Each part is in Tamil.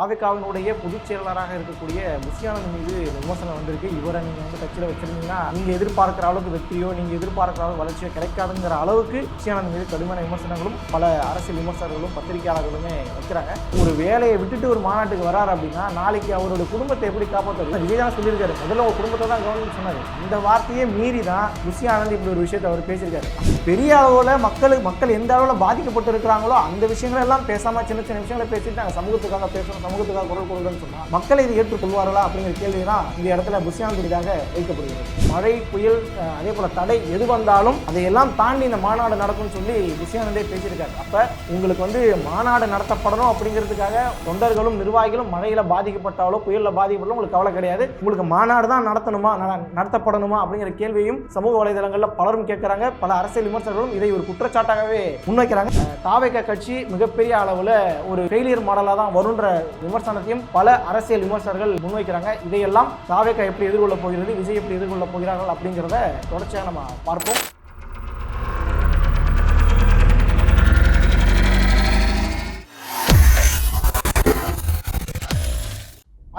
தாவிகாவினுடைய பொதுச் செயலாளராக இருக்கக்கூடிய புஷியானந்த் மீது விமர்சனம் வந்திருக்கு. இவரை நீங்கள் வந்து கட்சியில் வச்சிருந்தீங்கன்னா நீங்கள் எதிர்பார்க்குற அளவுக்கு வெற்றியோ நீங்கள் எதிர்பார்க்குற அளவுக்கு வளர்ச்சியோ கிடைக்காதுங்கிற அளவுக்கு புஷியானந்த் மீது கடுமையான விமர்சனங்களும் பல அரசியல் விமர்சகர்களும் பத்திரிகையாளர்களுமே வைக்கிறாங்க. ஒரு வேலையை விட்டுட்டு ஒரு மாநாட்டுக்கு வராரு அப்படின்னா நாளைக்கு அவரோட குடும்பத்தை எப்படி காப்பாற்றுறது விஜய் தான் சொல்லியிருக்காரு. முதல்ல ஒரு குடும்பத்தை தான் கவர்மெண்ட் சொன்னார். இந்த வார்த்தையே மீறி தான் புஷி இப்படி ஒரு விஷயத்தை அவர் பேசியிருக்காரு. பெரிய அளவில் மக்களுக்கு மக்கள் எந்த அளவில் பாதிக்கப்பட்டு இருக்கிறாங்களோ அந்த விஷயங்கள் எல்லாம் பேசாமல் சின்ன சின்ன விஷயங்களை பேசிட்டு நாங்கள் சமூகத்துக்காக பேசணும் சமூகத்துக்காக குரல் கொடுக்குறேன்னு சொன்னால் மக்கள் இதை ஏற்றுக்கொள்வார்களா அப்படிங்கிற கேள்வி தான் இந்த இடத்துல புஷியானந்திற்காக வைக்கப்படுகிறது. மழை புயல் அதே போல் தடை எது வந்தாலும் அதையெல்லாம் தாண்டி இந்த மாநாடு நடக்கும்னு சொல்லி புஷியானந்தே பேசியிருக்காரு. அப்போ உங்களுக்கு வந்து மாநாடு நடத்தப்படணும் அப்படிங்கிறதுக்காக தொண்டர்களும் நிர்வாகிகளும் மழையில் பாதிக்கப்பட்டாலோ புயலில் பாதிக்கப்பட்டாலும் உங்களுக்கு கவலை கிடையாது. உங்களுக்கு மாநாடு தான் நடத்தணுமா நட- நடத்தப்படணுமா அப்படிங்கிற கேள்வியும் சமூக வலைதளங்களில் பலரும் கேட்குறாங்க. பல அரசியல் விமர்சகர்களும் இதை ஒரு குற்றச்சாட்டாகவே முன்வைக்கிறாங்க. அஹ், தாவேக கட்சி மிகப்பெரிய அளவில் ஒரு ஃபெயிலியர் மாடலாக தான் வருன்ற விமர்சனத்தையும் பல அரசியல் விமர்சகர்கள் முன்வைக்கிறாங்க. இதையெல்லாம் தாவேக்கா எப்படி எதிர்கொள்ள போகிறது விஜய் எப்படி எதிர்கொள்ள போகிறார்கள் அப்படிங்கிறத தொடர்ச்சியாக நம்ம பார்ப்போம்.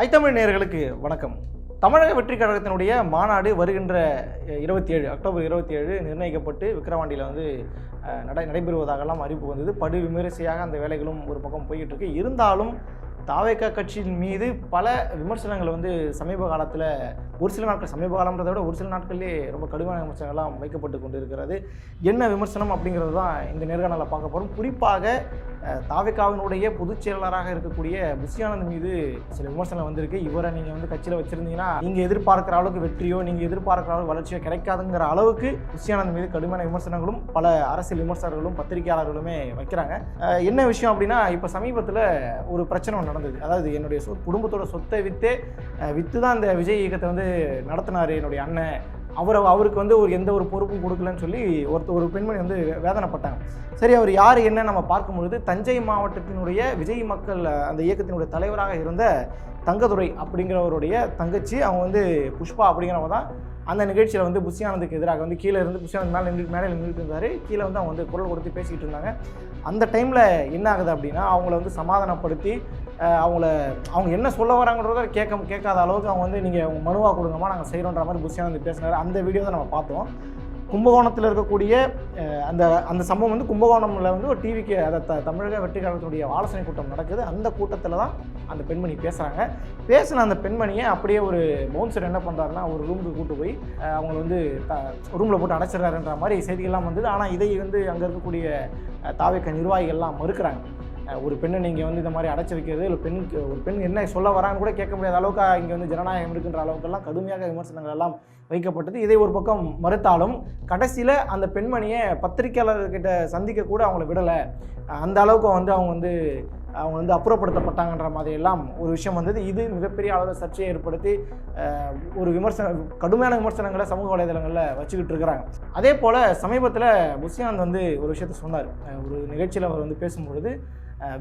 ஐத்தமிழ் நேயர்களுக்கு வணக்கம். தமிழக வெற்றி கழகத்தினுடைய மாநாடு வருகின்ற இருபத்தி ஏழு அக்டோபர் இருபத்தி ஏழு நிர்ணயிக்கப்பட்டு விக்கிரவாண்டியில் வந்து நடை நடைபெறுவதாகலாம் அறிவிப்பு வந்தது. படு விமரிசையாக அந்த வேலைகளும் ஒரு பக்கம் போய்கிட்டு இருக்கு. இருந்தாலும் தாவேக்கா கட்சியின் மீது பல விமர்சனங்கள் வந்து சமீப காலத்தில் ஒரு சில நாட்கள் சமீப காலம்ன்றதை விட ஒரு சில நாட்கள்லேயே ரொம்ப கடுமையான விமர்சனங்கள்லாம் வைக்கப்பட்டு கொண்டு இருக்கிறது என்ன விமர்சனம் அப்படிங்கிறது தான் இந்த நேர்காணலில் பார்க்க போகிறோம் குறிப்பாக தாவேக்காவினுடைய பொதுச் செயலாளராக இருக்கக்கூடிய புஷியானந்த் மீது சில விமர்சனம் வந்திருக்கு. இவரை நீங்கள் வந்து கட்சியில் வச்சுருந்தீங்கன்னா நீங்கள் எதிர்பார்க்குற அளவுக்கு வெற்றியோ நீங்கள் எதிர்பார்க்குற அளவுக்கு வளர்ச்சியோ கிடைக்காதுங்கிற அளவுக்கு புஷியானந்த் மீது கடுமையான விமர்சனங்களும் பல அரசியல் விமர்சகர்களும் பத்திரிகையாளர்களுமே வைக்கிறாங்க. என்ன விஷயம் அப்படின்னா இப்போ சமீபத்தில் ஒரு பிரச்சனை ஒன்று நடந்தது. அதாவது என்னுடைய சொ குடும்பத்தோட சொத்தை விற்றே விற்று தான் அந்த விஜய் இயக்கத்தை வந்து நடத்தினார் என்னுடைய அண்ணன். அவர் அவருக்கு வந்து ஒரு எந்த ஒரு பொறுப்பும் கொடுக்கலன்னு சொல்லி ஒருத்தர் ஒரு பெண்மணி வந்து வேதனைப்பட்டாங்க. சரி அவர் யார் என்ன நம்ம பார்க்கும் பொழுது தஞ்சை மாவட்டத்தினுடைய விஜய் மக்கள் அந்த இயக்கத்தினுடைய தலைவராக இருந்த தங்கதுரை அப்படிங்கிறவருடைய தங்கச்சி அவங்க வந்து புஷ்பா அப்படிங்கிறவங்க தான் அந்த நிகழ்ச்சியில் வந்து புஷியானந்துக்கு எதிராக வந்து கீழே இருந்து புஷியானந்த் மேலே நின்று மேலே நின்றுட்டு இருந்தார். கீழே வந்து அவங்க வந்து குரல் கொடுத்து பேசிக்கிட்டு இருந்தாங்க. அந்த டைமில் என்ன ஆகுது அப்படின்னா அவங்கள வந்து சமாதானப்படுத்தி அவங்கள அவங்க என்ன சொல்ல வராங்கன்றத கேட்க கேட்காத அளவுக்கு அவங்க வந்து நீங்கள் அவங்க மனுவாக கொடுங்கம்மா நாங்கள் செய்கிறோன்ற மாதிரி புஷியானந்த் பேசினார். அந்த வீடியோ தான் நம்ம பார்த்தோம். கும்பகோணத்தில் இருக்கக்கூடிய அந்த அந்த சம்பவம் வந்து கும்பகோணமில் வந்து ஒரு டிவிக்கு அதை த தமிழக வெற்றி ஆலோசனை கூட்டம் நடக்குது. அந்த கூட்டத்தில் தான் அந்த பெண்மணி பேசுகிறாங்க பேசின அந்த பெண்மணியை அப்படியே ஒரு பவுன்சர் என்ன பண்ணுறாருன்னா ஒரு ரூமுக்கு கூட்டு போய் அவங்கள வந்து த ரூமில் போட்டு அடைச்சிடறாருன்ற மாதிரி செய்திகள்லாம் வந்தது. ஆனால் இதை வந்து அங்கே இருக்கக்கூடிய தாவேக்க நிர்வாகிகள்லாம் மறுக்கிறாங்க. ஒரு பெண்ணை நீங்கள் வந்து இந்த மாதிரி அடைச்சி வைக்கிறது இல்லை பெண்ணுக்கு ஒரு பெண் என்ன சொல்ல வரான்னு கூட கேட்க முடியாத அளவுக்கு இங்கே வந்து ஜனநாயகம் இருக்கின்ற அளவுக்கெல்லாம் கடுமையாக விமர்சனங்கள் எல்லாம் வைக்கப்பட்டது. இதை ஒரு பக்கம் மறுத்தாலும் கடைசியில் அந்த பெண்மணியை பத்திரிக்கையாளர்கிட்ட சந்திக்க கூட அவங்கள விடலை. அந்த அளவுக்கு வந்து அவங்க வந்து அவங்க வந்து அப்புறப்படுத்தப்பட்டாங்கன்ற மாதிரி எல்லாம் ஒரு விஷயம் வந்தது. இது மிகப்பெரிய அளவில் சர்ச்சையை ஏற்படுத்தி ஒரு விமர்சன கடுமையான விமர்சனங்களை சமூக வலைதளங்களில் வச்சுக்கிட்டு இருக்கிறாங்க. அதே போல் சமீபத்தில் புஷியானந்த் வந்து ஒரு விஷயத்த சொன்னார். ஒரு நிகழ்ச்சியில் அவர் வந்து பேசும்பொழுது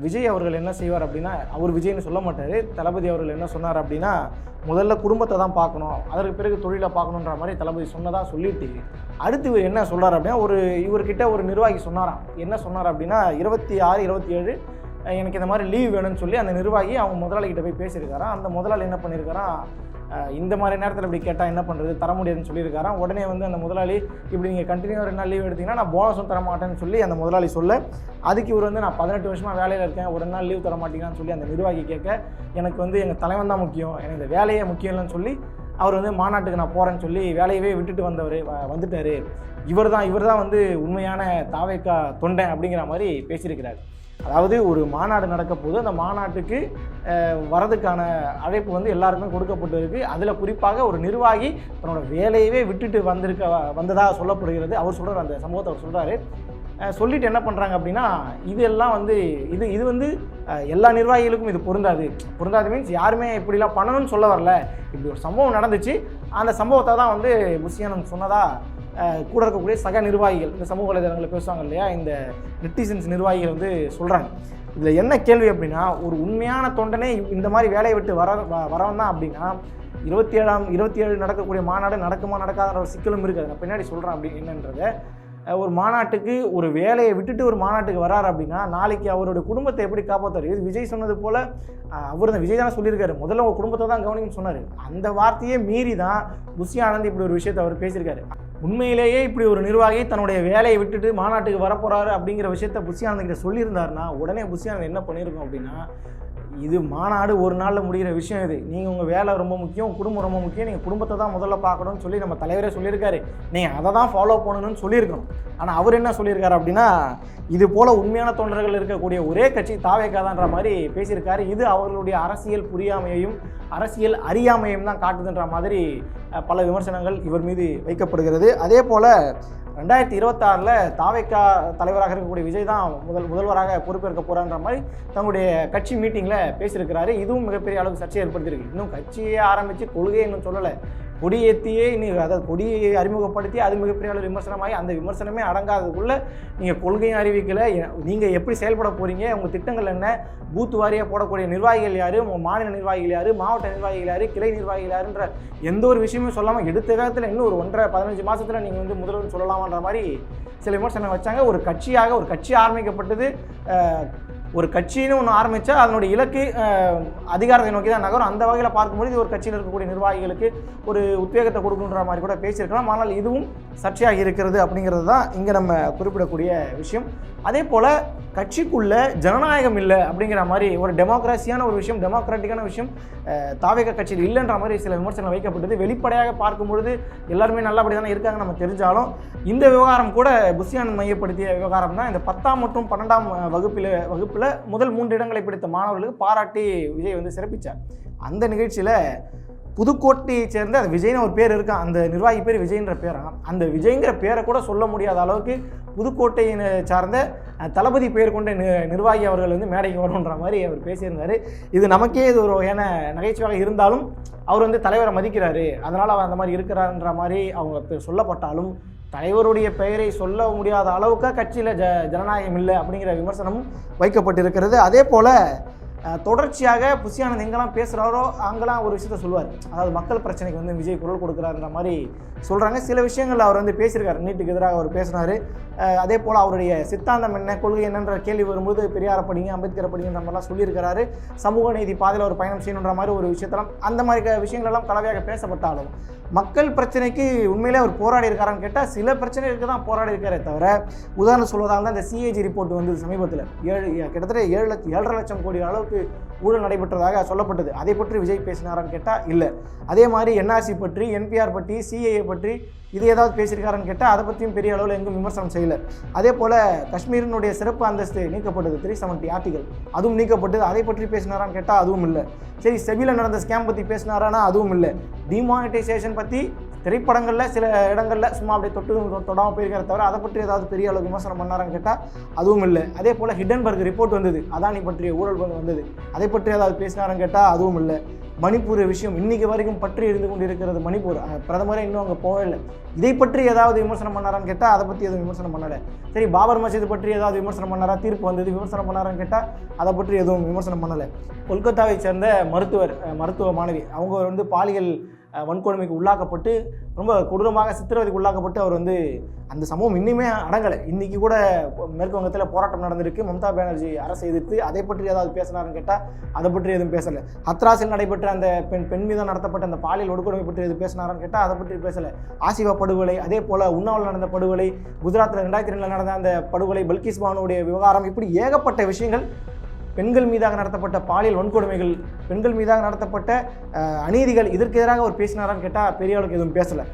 விஜய் அவர்கள் என்ன செய்வார் அப்படின்னா அவர் விஜய்னு சொல்ல மாட்டார். தளபதி அவர்கள் என்ன சொன்னார் அப்படின்னா முதல்ல குடும்பத்தை தான் பார்க்கணும். அதற்கு பிறகு தொழிலை பார்க்கணுன்ற மாதிரி தளபதி சொன்னதாக சொல்லிட்டு அடுத்து இவர் என்ன சொல்கிறார் அப்படின்னா ஒரு இவர்கிட்ட ஒரு நிர்வாகி சொன்னாராம். என்ன சொன்னார் அப்படின்னா இருபத்தி ஆறு இருபத்தி ஏழு எனக்கு இந்த மாதிரி லீவ் வேணும்னு சொல்லி அந்த நிர்வாகி அவங்க முதலாளிகிட்ட போய் பேசியிருக்காராம். அந்த முதலாளி என்ன பண்ணியிருக்காராம் இந்த மாதிரி நேரத்தில் இப்படி கேட்டால் என்ன பண்ணுறது தர முடியாதுன்னு சொல்லியிருக்காராம். உடனே வந்து அந்த முதலாளி இப்படி நீங்கள் கண்டினியூ ரெண்டு நாள் லீவ் எடுத்தீங்கன்னா நான் போனஸும் தர மாட்டேன்னு சொல்லி அந்த முதலாளி சொல்ல அதுக்கு இவர் வந்து நான் பதினெட்டு வருஷமாக வேலையில் இருக்கேன். ஒரு நாள் லீவ் தர மாட்டீங்கன்னு சொல்லி அந்த நிர்வாகி கேட்க எனக்கு வந்து எங்கள் தலைவன் தான் முக்கியம். எனக்கு இந்த வேலையே முக்கியம் இல்லைன்னு சொல்லி அவர் வந்து மாநாட்டுக்கு நான் போகிறேன்னு சொல்லி வேலையவே விட்டுட்டு வந்தவர் வந்துட்டார். இவர் தான் இவர் தான் வந்து உண்மையான தாவேக்கா தொண்டை அப்படிங்கிற மாதிரி பேசியிருக்கிறார். அதாவது ஒரு மாநாடு நடக்க போது அந்த மாநாட்டுக்கு வரதுக்கான அழைப்பு வந்து எல்லாருக்குமே கொடுக்கப்பட்டிருக்கு. அதில் குறிப்பாக ஒரு நிர்வாகி தன்னோட வேலையவே விட்டுட்டு வந்திருக்க வந்ததாக சொல்லப்படுகிறது. அவர் சொல்கிறார் அந்த சம்பவத்தை அவர் சொல்கிறாரு சொல்லிட்டு என்ன பண்ணுறாங்க அப்படின்னா இதெல்லாம் வந்து இது இது வந்து எல்லா நிர்வாகிகளுக்கும் இது பொருந்தாது. பொருந்தாது மீன்ஸ் யாருமே இப்படிலாம் பண்ணணும்னு சொல்ல வரல. இப்படி ஒரு சம்பவம் நடந்துச்சு. அந்த சம்பவத்தை தான் வந்து புஷியானந்த் சொன்னதாக கூட இருக்கக்கூடிய சக நிர்வாகிகள் இந்த சமூக வலைதளங்களில் பேசுவாங்க இல்லையா இந்த நெட்டிசன்ஸ் நிர்வாகிகள் வந்து சொல்கிறாங்க இதில் என்ன கேள்வி அப்படின்னா ஒரு உண்மையான தொண்டனே இந்த மாதிரி வேலையை விட்டு வர வ- வரவன் தான் அப்படின்னா இருபத்தி ஏழாம் இருபத்தி ஏழு நடக்கக்கூடிய மாநாடு நடக்குமா நடக்காத ஒரு சிக்கலும் இருக்குது. அதை நான் பின்னாடி சொல்கிறேன் அப்படி என்னன்றதை. ஒரு மாநாட்டுக்கு ஒரு வேலையை விட்டுட்டு ஒரு மாநாட்டுக்கு வராரு அப்படின்னா நாளைக்கு அவருடைய குடும்பத்தை எப்படி காப்பாற்றுவார் இது விஜய் சொன்னது போல் அவர் தான் விஜய் தானே சொல்லியிருக்காரு. முதல்ல உங்கள் குடும்பத்தை தான் கவனிங்கன்னு சொன்னார். அந்த வார்த்தையே மீறி தான் புஷி ஆனந்த் இப்படி ஒரு விஷயத்தை அவர் பேசியிருக்காரு. உண்மையிலேயே இப்படி ஒரு நிர்வாகி தன்னுடைய வேலையை விட்டுட்டு மாநாட்டுக்கு வரப்போறாரு அப்படிங்கிற விஷயத்த புஷி கிட்ட சொல்லியிருந்தாருன்னா உடனே புஷி என்ன பண்ணியிருக்கோம் அப்படின்னா இது மாநாடு ஒரு நாளில் முடிகிற விஷயம் இது. நீங்கள் உங்கள் வேலை ரொம்ப முக்கியம் குடும்பம் ரொம்ப முக்கியம் நீங்கள் குடும்பத்தை தான் முதல்ல பார்க்கணும்னு சொல்லி நம்ம தலைவரே சொல்லியிருக்காரு. நீங்கள் அதை தான் ஃபாலோ பண்ணணும்னு சொல்லியிருக்கணும். ஆனால் அவர் என்ன சொல்லியிருக்காரு அப்படின்னா இது போல் உண்மையான தொண்டர்கள் இருக்கக்கூடிய ஒரே கட்சி தாவேக்காதான்ற மாதிரி பேசியிருக்காரு. இது அவர்களுடைய அரசியல் புரியாமையையும் அரசியல் அறியாமையும் தான் காட்டுதுன்ற மாதிரி பல விமர்சனங்கள் இவர் மீது வைக்கப்படுகிறது. அதே போல் ரெண்டாயிரத்தி இருபத்தாறில் தாவேக்கா தலைவராக இருக்கக்கூடிய விஜய் தான் முதல் முதல்வராக பொறுப்பேற்க போகிறான்ற மாதிரி தன்னுடைய கட்சி மீட்டிங்கில் பேசியிருக்கிறாரு. இதுவும் மிகப்பெரிய அளவுக்கு சர்ச்சை ஏற்படுத்தியிருக்கு. இன்னும் கட்சியே ஆரம்பித்து கொள்கையை இன்னும் சொல்லலை. கொடியேற்றியே நீ அதாவது கொடியை அறிமுகப்படுத்தி அது மிகப்பெரிய அளவு விமர்சனமாகி அந்த விமர்சனமே அடங்காததுக்குள்ளே நீங்கள் கொள்கையும் அறிவிக்கலை. நீங்கள் எப்படி செயல்பட போகிறீங்க உங்கள் திட்டங்கள் என்ன? பூத் வாரியாக போடக்கூடிய நிர்வாகிகள் யார்? உங்கள் மாநில நிர்வாகிகள் யார்? மாவட்ட நிர்வாகிகள் யார்? கிளை நிர்வாகிகள் யாருன்ற எந்த ஒரு விஷயமும் சொல்லாமல் எடுத்த காலத்தில் இன்னும் ஒரு ஒன்றரை பதினஞ்சு மாதத்தில் நீங்கள் வந்து முதல்வர் சொல்லலாமான்ற மாதிரி சில விமர்சனம் வச்சாங்க. ஒரு கட்சியாக ஒரு கட்சி ஆரம்பிக்கப்பட்டது ஒரு கட்சின்னு ஒன்று ஆரம்பித்தா அதனுடைய இலக்கு அதிகாரத்தை நோக்கி தான் நகரும். அந்த வகையில் பார்க்கும்போது இது ஒரு கட்சியில் இருக்கக்கூடிய நிர்வாகிகளுக்கு ஒரு உத்வேகத்தை கொடுக்குன்ற மாதிரி கூட பேசியிருக்கலாம். ஆனால் இதுவும் சர்ச்சையாக இருக்கிறது அப்படிங்கிறது தான் இங்கே நம்ம குறிப்பிடக்கூடிய விஷயம். அதே போல் கட்சிக்குள்ள ஜனநாயகம் இல்லை அப்படிங்கிற மாதிரி ஒரு டெமோக்ராசியான ஒரு விஷயம் டெமோக்ராட்டிக்கான விஷயம் தாவேக கட்சியில் இல்லைன்ற மாதிரி சில விமர்சனம் வைக்கப்பட்டது. வெளிப்படையாக பார்க்கும்பொழுது எல்லாருமே நல்லபடி தானே இருக்காங்க நம்ம தெரிஞ்சாலும் இந்த விவகாரம் கூட புஷியானந்த் மையப்படுத்திய விவகாரம் தான். இந்த பத்தாம் மற்றும் பன்னெண்டாம் வகுப்பில் வகுப்பில் முதல் மூன்று இடங்களை பிடித்த மாணவர்களுக்கு பாராட்டி விஜய் வந்து சிறப்பிச்சார். அந்த நிகழ்ச்சியில் புதுக்கோட்டையை சேர்ந்த அது விஜய்னு ஒரு பேர் இருக்கான் அந்த நிர்வாகி பேர் விஜய்ன்ற பேராம் அந்த விஜய்ங்கிற பேரை கூட சொல்ல முடியாத அளவுக்கு புதுக்கோட்டையினை சார்ந்த தளபதி பெயர் கொண்ட நி- நிர்வாகி அவர்கள் வந்து மேடைக்கு வரணுன்ற மாதிரி அவர் பேசியிருந்தார். இது நமக்கே இது ஒரு வகையான நகைச்சுவையாக இருந்தாலும் அவர் வந்து தலைவரை மதிக்கிறாரு. அதனால் அவர் அந்த மாதிரி இருக்கிறாருன்ற மாதிரி அவங்க சொல்லப்பட்டாலும் தலைவருடைய பெயரை சொல்ல முடியாத அளவுக்கு கட்சியில் ஜ ஜனநாயகம் இல்லை அப்படிங்கிற விமர்சனமும் வைக்கப்பட்டிருக்கிறது. அதே போல் தொடர்ச்சியாக புஷியானந்த் எங்கெல்லாம் பேசுகிறாரோ அங்கெல்லாம் ஒரு விஷயத்த சொல்லுவார். அதாவது மக்கள் பிரச்சனைக்கு வந்து விஜய் குரல் கொடுக்குறாருன்ற மாதிரி சொல்கிறாங்க சில விஷயங்கள் அவர் வந்து பேசியிருக்கார். நீட்டுக்கு எதிராக அவர் பேசினார். அதே போல் அவருடைய சித்தாந்தம் என்ன கொள்கை என்னன்ற கேள்வி வரும்போது பெரியார படிங்க அம்பேத்கர் படிங்கன்ற மாதிரிலாம் சொல்லியிருக்கிறாரு. சமூக நீதி பாதையில் ஒரு பயணம் செய்யணுன்ற மாதிரி ஒரு விஷயத்தெல்லாம் அந்த மாதிரி க- விஷயங்கள் எல்லாம் கலவையாக பேசப்பட்டாலும் மக்கள் பிரச்சனைக்கு உண்மையிலே அவர் போராடி இருக்காரான்னு கேட்டால் சில பிரச்சனைகளுக்கு தான் போராடி இருக்காரே தவிர உதாரணம் சொல்வதாக இருந்தால் இந்த சிஏஜி ரிப்போர்ட் வந்தது சமீபத்தில். ஏழு கிட்டத்தட்ட ஏழு லட்சம் ஏழரை லட்சம் கோடி அளவுக்கு ஊழல் நடைபெற்றதாக சொல்லப்பட்டது. அதை பற்றி விஜய் பேசினாரான்னு கேட்டால் இல்லை. அதே மாதிரி என்ஆர்சி பற்றி என்பிஆர் பற்றி சிஏஏ பற்றி இது ஏதாவது பேசியிருக்காருன்னு கேட்டால் அதை பற்றியும் பெரிய அளவில் எங்கும் விமர்சனம் செய்யலை. அதே போல் காஷ்மீரினுடைய சிறப்பு அந்தஸ்து நீக்கப்பட்டது த்ரீ செவன்ட்டி ஆர்டிகல் அதுவும் நீக்கப்பட்டது அதை பற்றி பேசினாரான்னு கேட்டால் அதுவும் இல்லை. சரி செவியில் நடந்த ஸ்கேம் பற்றி பேசினாரானா அதுவும் இல்லை. டிமானிட்டைசேஷன் பற்றி திரைப்படங்களில் சில இடங்களில் சும்மா அப்படியே தொட்டு தொடாமல் போயிருக்கிற தவிர அதை பற்றி ஏதாவது பெரிய அளவு விமர்சனம் பண்ணாரான்னு கேட்டால் அதுவும் இல்லை. அதே போல் ஹிடன்பர்க் ரிப்போர்ட் வந்தது. அதானி பற்றிய ஊழல் வந்து வந்தது. அதை பற்றி ஏதாவது பேசினாரன்னு கேட்டால் அதுவும் இல்லை. மணிப்பூர் விஷயம் இன்னைக்கு வரைக்கும் பற்றி இருந்து கொண்டு இருக்கிறது மணிப்பூர் பிரதமரே இன்னும் அங்கே போகவே இல்லை. இதை பற்றி ஏதாவது விமர்சனம் பண்ணாரான்னு கேட்டால் அதை பற்றி எதுவும் விமர்சனம் பண்ணலை. சரி பாபர் மசீது பற்றி ஏதாவது விமர்சனம் பண்ணாரா? தீர்ப்பு வந்தது. விமர்சனம் பண்ணாரான்னு கேட்டால் அதை பற்றி எதுவும் விமர்சனம் பண்ணலை. கொல்கத்தாவை சேர்ந்த மருத்துவர் மருத்துவ மாணவி அவங்க வந்து பாலியல் வன்கொடுமைக்கு உள்ளாக்கப்பட்டு ரொம்ப கொடூரமாக சித்திரவதைக்கு உள்ளாக்கப்பட்டு அவர் வந்து அந்த சமூகம் இன்னுமே அடங்கலை. இன்னைக்கு கூட மேற்கு வங்கத்தில் போராட்டம் நடந்திருக்கு. மம்தா பானர்ஜி அரசை எதிர்த்து அதை பற்றி ஏதாவது பேசினாருன்னு கேட்டால் அதை பற்றி எதுவும் பேசலை. ஹத்ராஸில் நடைபெற்ற அந்த பெண் பெண் மீது நடத்தப்பட்ட அந்த பாலியல் ஒடுக்கொடுமை பற்றி எதுவும் பேசினாரான்னு கேட்டால் அதை பற்றி பேசலை. ஆசிவா படுகொலை அதே போல் உண்ணாவில் நடந்த படுகொலை குஜராத்தில் ரெண்டாயிரத்தி ரெண்டில் நடந்த அந்த படுகொலை பல்கிஸ் பானுடைய விவகாரம் இப்படி ஏகப்பட்ட விஷயங்கள் பெண்கள் மீதாக நடத்தப்பட்ட பாலியல் வன்கொடுமைகள் பெண்கள் மீதாக நடத்தப்பட்ட அநீதிகள் இதற்கு எதிராக அவர் பேசினாரான்னு கேட்டால் பெரிய அளவுக்கு எதுவும் பேசலை.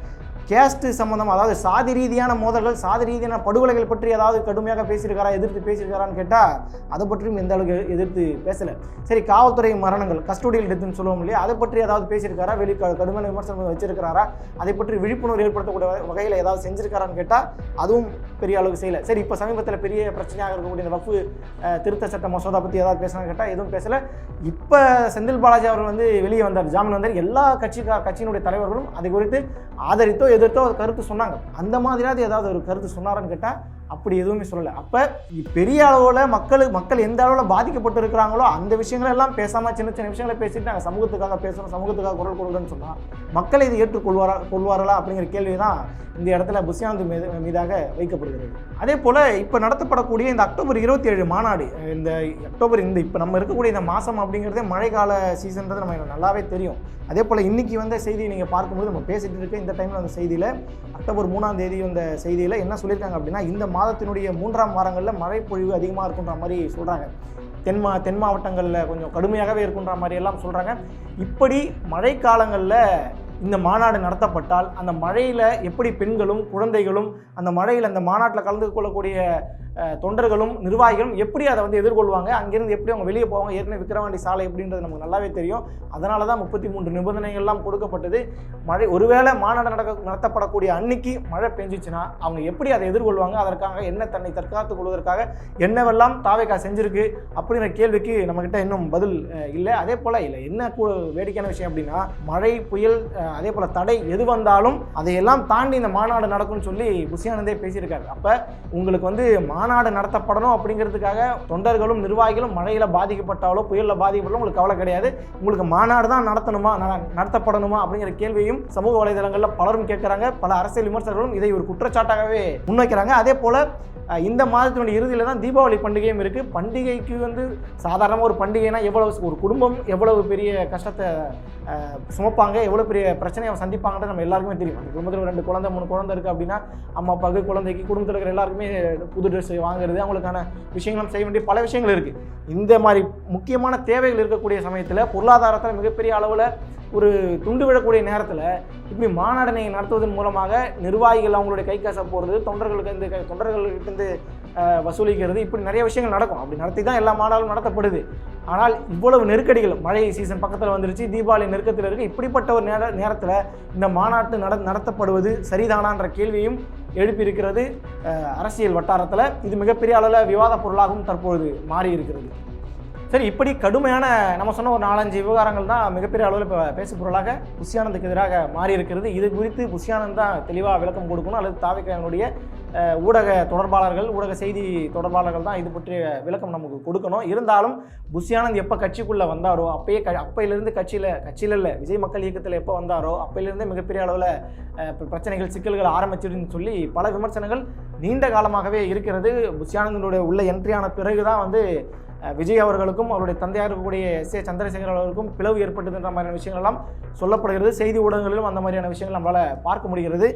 கேஸ்ட்டு சம்மந்தம் அதாவது சாதி ரீதியான மோதல்கள் சாதி ரீதியான படுகொலைகள் பற்றி ஏதாவது கடுமையாக பேசியிருக்காரா எதிர்த்து பேசியிருக்காரான்னு கேட்டால் அதை பற்றியும் எந்த அளவுக்கு எதிர்த்து பேசலை. சரி காவல்துறை மரணங்கள் கஸ்டோடியல் டெத்துன்னு சொல்லுவோம் இல்லையா அதை பற்றி ஏதாவது பேசியிருக்காரா வெளி கடுமையான விமர்சனம் வச்சிருக்காரா அதை பற்றி விழிப்புணர்வு ஏற்படுத்தக்கூடிய வகையில் ஏதாவது செஞ்சிருக்காரான்னு கேட்டால் அதுவும் பெரிய அளவுக்கு செய்யலை. சரி இப்போ சமீபத்தில் பெரிய பிரச்சனையாக இருக்கக்கூடிய இந்த திருத்த சட்ட மசோதா பற்றி ஏதாவது பேசினான்னு கேட்டால் எதுவும் பேசலை. இப்போ செந்தில் பாலாஜி அவர் வந்து வெளியே வந்தார் ஜாமீன் வந்தார். எல்லா கட்சி கட்சியினுடைய தலைவர்களும் அதை குறித்து ஆதரித்தோ எதிர்த்தோ ஒரு கருத்து சொன்னாங்க. அந்த மாதிரியாவது ஏதாவது ஒரு கருத்து சொன்னாரான்னு கேட்டால் அப்படி எதுவுமே சொல்லலை. அப்போ பெரிய அளவில் மக்களுக்கு மக்கள் எந்த அளவில் பாதிக்கப்பட்டு இருக்கிறாங்களோ அந்த விஷயங்கள் எல்லாம் பேசாமல் சின்ன சின்ன விஷயங்களை பேசிட்டு நாங்கள் சமூகத்துக்காக பேசுகிறோம் சமூகத்துக்காக குரல் கொடுக்குறோன்னு சொன்னால் மக்கள் இது ஏற்றுக்கொள்வாரா கொள்வார்களா அப்படிங்கிற கேள்வி தான் இந்த இடத்துல புஷ்யாந்த் மீது மீதாக வைக்கப்படுகிறது. அதே போல் இப்போ நடத்தப்படக்கூடிய இந்த அக்டோபர் இருபத்தி ஏழு மாநாடு இந்த அக்டோபர் இந்த இப்போ நம்ம இருக்கக்கூடிய இந்த மாதம் அப்படிங்கிறதே மழைக்கால சீசன்றது நம்ம நல்லாவே தெரியும். அதே போல் இன்றைக்கி வந்த செய்தியை நீங்கள் பார்க்கும்போது நம்ம பேசிகிட்டு இருக்க இந்த டைமில் அந்த செய்தியில் அக்டோபர் மூணாம் தேதி வந்த செய்தியில் என்ன சொல்லியிருக்காங்க அப்படின்னா இந்த மாதத்தினுடைய மூன்றாம் வாரங்களில் மழைப்பொழிவு அதிகமாக இருக்குன்ற மாதிரி சொல்கிறாங்க தென் மா தென் மாவட்டங்களில் கொஞ்சம் கடுமையாகவே இருக்குன்ற மாதிரி எல்லாம் சொல்கிறாங்க இப்படி மழைக்காலங்களில் இந்த மாநாடு நடத்தப்பட்டால் அந்த மழையில் எப்படி பெண்களும் குழந்தைகளும் அந்த மழையில் அந்த மாநாட்டில் கலந்து கொள்ளக்கூடிய தொண்டர்களும் நிர்வாகிகளும் எப்படி அதை வந்து எதிர்கொள்வாங்க? அங்கிருந்து எப்படி அவங்க வெளியே போவாங்க? ஏற்கனவே விக்கிரவாண்டி சாலை எப்படின்றது நமக்கு நல்லாவே தெரியும். அதனால தான் முப்பத்தி மூன்று நிபந்தனைகள்லாம் கொடுக்கப்பட்டது. மழை ஒருவேளை மாநாடு நடக்க நடத்தப்படக்கூடிய அன்னைக்கு மழை பெஞ்சிச்சுன்னா அவங்க எப்படி அதை எதிர்கொள்வாங்க? அதற்காக என்ன தன்னை தற்காத்துக் கொள்வதற்காக என்னவெல்லாம் தாவேக்கா செஞ்சிருக்கு? அப்படிங்கிற கேள்விக்கு நம்மக்கிட்ட இன்னும் பதில் இல்லை. அதே போல் இல்லை என்ன கூ- வேடிக்கையான விஷயம் அப்படின்னா மழை புயல் அதே போல் தடை எது வந்தாலும் அதையெல்லாம் தாண்டி இந்த மாநாடு நடக்கும்னு சொல்லி புசியானந்தே பேசியிருக்காரு. அப்போ உங்களுக்கு வந்து மா மாநாடு நடத்தப்படணும் அப்படிங்கிறதுக்காக தொண்டர்களும் நிர்வாகிகளும் மழையில் பாதிக்கப்பட்டாலோ புயலில் பாதிக்கப்பட்டாலும் உங்களுக்கு கவலை கிடையாது. உங்களுக்கு மாநாடு தான் நடத்தணுமா நட- நடத்தப்படணுமா அப்படிங்கிற கேள்வியும் சமூக வலைதளங்களில் பலரும் கேட்குறாங்க. பல அரசியல் விமர்சகர்களும் இதை ஒரு குற்றச்சாட்டாகவே முன்வைக்கிறாங்க. அதே போல் இந்த மாதத்தினுடைய இறுதியில் தான் தீபாவளி பண்டிகையும் இருக்குது பண்டிகைக்கு வந்து சாதாரணமாக ஒரு பண்டிகைனா எவ்வளவு ஒரு குடும்பம் எவ்வளவு பெரிய கஷ்டத்தை சுமப்பாங்க எவ்வளோ பெரிய பிரச்சனையை அவங்க சந்திப்பாங்கன்றது நம்ம எல்லாருக்குமே தெரியும். அந்த குடும்பத்தில் ரெண்டு குழந்தை மூணு குழந்தை இருக்குது அப்படின்னா அம்மா அப்பாவுக்கு குழந்தைக்கு குடும்பத்தில் இருக்கிற எல்லாருக்குமே புது ட்ரெஸ் வாங்குறது அவங்களுக்கான விஷயங்களும் செய்ய வேண்டிய பல விஷயங்கள் இருக்குது இந்த மாதிரி முக்கியமான தேவைகள் இருக்கக்கூடிய சமயத்தில் பொருளாதாரத்தில் மிகப்பெரிய அளவில் ஒரு துண்டு விழக்கூடிய நேரத்தில் இப்படி மாநாடனை நடத்துவதன் மூலமாக நிர்வாகிகள் அவங்களுடைய கை காசை போகிறது தொண்டர்களுக்கு இந்த க- இருந்து வசூலிக்கிறது இப்படி நிறைய விஷயங்கள் நடக்கும். அப்படி நடத்தி தான் எல்லா மாநாடும் நடத்தப்படுது. ஆனால் இவ்வளவு நெருக்கடிகள் மழை சீசன் பக்கத்தில் வந்துருச்சு தீபாவளி நெருக்கத்தில் இருக்குது இப்படிப்பட்ட ஒரு நேர நேரத்தில் இந்த மாநாட்டு நட நடத்தப்படுவது சரிதானான்ற கேள்வியும் எழுப்பியிருக்கிறது அரசியல் வட்டாரத்தில். இது மிகப்பெரிய அளவில் விவாத பொருளாகவும் தற்பொழுது மாறி இருக்கிறது சரி இப்படி கடுமையான நம்ம சொன்ன ஒரு நாலஞ்சு விவகாரங்கள் தான் மிகப்பெரிய அளவில் இப்போ பேசு பொருளாக. புஷியானந்துக்கு எதிராக மாறி இருக்கிறது இது குறித்து புஷியானந்த் தான் தெளிவாக விளக்கம் கொடுக்கணும். அல்லது தாவிக்கனுடைய ஊடக தொடர்பாளர்கள் ஊடக செய்தி தொடர்பாளர்கள் தான் இது பற்றிய விளக்கம் நமக்கு கொடுக்கணும். இருந்தாலும் புஷியானந்த் எப்போ கட்சிக்குள்ளே வந்தாரோ அப்பயே க அப்பையிலேருந்து கட்சியில் கட்சியில் இல்லை விஜய் மக்கள் இயக்கத்தில் எப்போ வந்தாரோ அப்பையிலேருந்தே மிகப்பெரிய அளவில் பிரச்சனைகள் சிக்கல்கள் ஆரம்பிச்சிருன்னு சொல்லி பல விமர்சனங்கள் நீண்ட காலமாகவே இருக்கிறது. புஷியானந்தனுடைய உள்ள என்ட்ரியான பிறகு தான் வந்து விஜய் அவர்களுக்கும் அவருடைய தந்தையாக இருக்கக்கூடிய எஸ் ஏ சந்திரசேகர் அவர்களுக்கும் பிளவு ஏற்பட்டதுன்ற மாதிரியான விஷயங்கள் எல்லாம் சொல்லப்படுகிறது. செய்தி ஊடகங்களிலும் அந்த மாதிரியான விஷயங்கள் நம்மளால் பார்க்க முடிகிறது.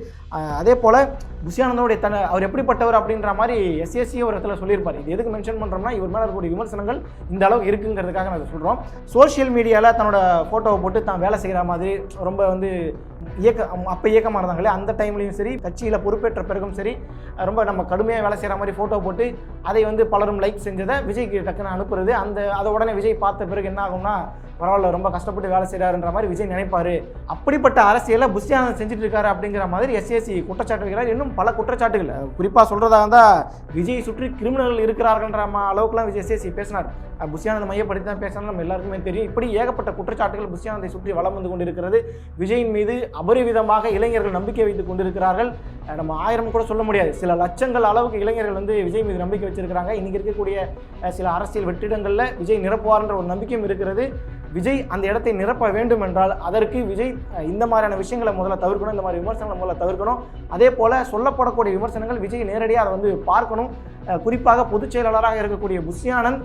அதே போல் புஷியானந்தனுடைய தன் அவர் எப்படிப்பட்டவர் அப்படின்ற மாதிரி எஸ்எஸ்சி ஒரு இடத்துல சொல்லியிருப்பார். இது எதுக்கு மென்ஷன் பண்ணுறோம்னா இவர் மேலே இருக்கக்கூடிய விமர்சனங்கள் இந்த அளவு இருக்குங்கிறதுக்காக நான் சொல்கிறோம் சோஷியல் மீடியாவில் தன்னோட ஃபோட்டோவை போட்டு தான் வேலை செய்கிற மாதிரி ரொம்ப வந்து இயக்க அப்போ இயக்கமாக இருந்தாங்களே அந்த டைம்லையும் சரி கட்சியில் பொறுப்பேற்ற பிறகும் சரி ரொம்ப நம்ம கடுமையாக வேலை செய்கிற மாதிரி ஃபோட்டோ போட்டு அதை வந்து பலரும் லைக் செஞ்சதை விஜய்க்கு டக்குன்னு அனுப்புறது அந்த அதை உடனே விஜய் பார்த்த பிறகு என்ன ஆகும்னா பரவாயில்ல ரொம்ப கஷ்டப்பட்டு வேலை செய்கிறாருன்ற மாதிரி விஜய் நினைப்பாரு. அப்படிப்பட்ட அரசியலை புஷ்யானந்த் செஞ்சுட்டு இருக்காரு அப்படிங்கிற மாதிரி எஸ்எஸ்சி குற்றச்சாட்டு வைக்கிறார் இன்னும் பல குற்றச்சாட்டுகள். குறிப்பாக சொல்கிறதா இருந்தால் விஜய் சுற்றி கிரிமினல்கள் இருக்கிறார்கள்ன்ற அளவுக்குலாம் விஜய் எஸ்எஸ்சி பேசினார். புஷியானந்த் மையப்படுத்தி தான் பேசினாலும் நம்ம எல்லாருக்குமே தெரியும். இப்படி ஏகப்பட்ட குற்றச்சாட்டுகள் புஷியானந்தை சுற்றி வளம் வந்து கொண்டிருக்கிறது. விஜயின் மீது அபரிவிதமாக இளைஞர்கள் நம்பிக்கை வைத்துக் கொண்டிருக்கிறார்கள். நம்ம ஆயிரம் கூட சொல்ல முடியாது. சில லட்சங்கள் அளவுக்கு இளைஞர்கள் வந்து விஜய் மீது நம்பிக்கை வச்சிருக்கிறாங்க. இன்னைக்கு இருக்கக்கூடிய சில அரசியல் வெற்றிடங்களில் விஜய் நிரப்புவார்ன்ற ஒரு நம்பிக்கையும் இருக்கிறது. விஜய் அந்த இடத்தை நிரப்ப வேண்டும் என்றால் அதற்கு விஜய் இந்த மாதிரியான விஷயங்களை முதல்ல தவிர்க்கணும் இந்த மாதிரி விமர்சனங்களை முதல்ல தவிர்க்கணும். அதே போல சொல்லப்படக்கூடிய விமர்சனங்கள் விஜய் நேரடியாக அதை வந்து பார்க்கணும். குறிப்பாக பொதுச் செயலாளராக இருக்கக்கூடிய புஷ்யானந்த்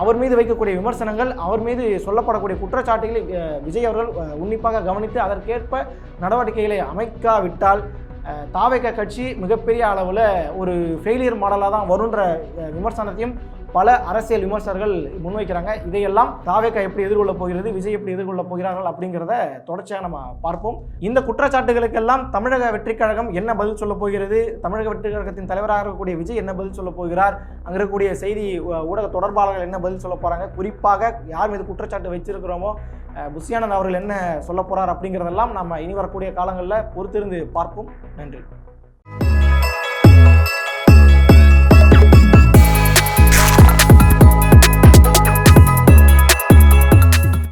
அவர் மீது வைக்கக்கூடிய விமர்சனங்கள் அவர் மீது சொல்லப்படக்கூடிய குற்றச்சாட்டுகளை விஜய் அவர்கள் உன்னிப்பாக கவனித்து அதற்கேற்ப நடவடிக்கைகளை அமைக்காவிட்டால் தாவேக கட்சி மிகப்பெரிய அளவில் ஒரு ஃபெயிலியர் மாடலாக தான் வருன்ற விமர்சனத்தையும் பல அரசியல் விமர்சகர்கள் முன்வைக்கிறாங்க. இதையெல்லாம் தாவேக்கா எப்படி எதிர்கொள்ள போகிறது விஜய் எப்படி எதிர்கொள்ள போகிறார்கள் அப்படிங்கிறத தொடர்ச்சியாக நம்ம பார்ப்போம். இந்த குற்றச்சாட்டுகளுக்கெல்லாம் தமிழக வெற்றிக் கழகம் என்ன பதில் சொல்ல போகிறது தமிழக வெற்றிக் கழகத்தின் தலைவராக இருக்கக்கூடிய விஜய் என்ன பதில் சொல்ல போகிறார் அங்கே இருக்கக்கூடிய செய்தி ஊடக தொடர்பாளர்கள் என்ன பதில் சொல்ல போகிறாங்க குறிப்பாக யார் மீது குற்றச்சாட்டு வச்சிருக்கிறோமோ புஷியானந்த் அவர்கள் என்ன சொல்ல போகிறார் அப்படிங்கிறதெல்லாம் நம்ம இனி வரக்கூடிய காலங்களில் பொறுத்திருந்து பார்ப்போம். நன்றி.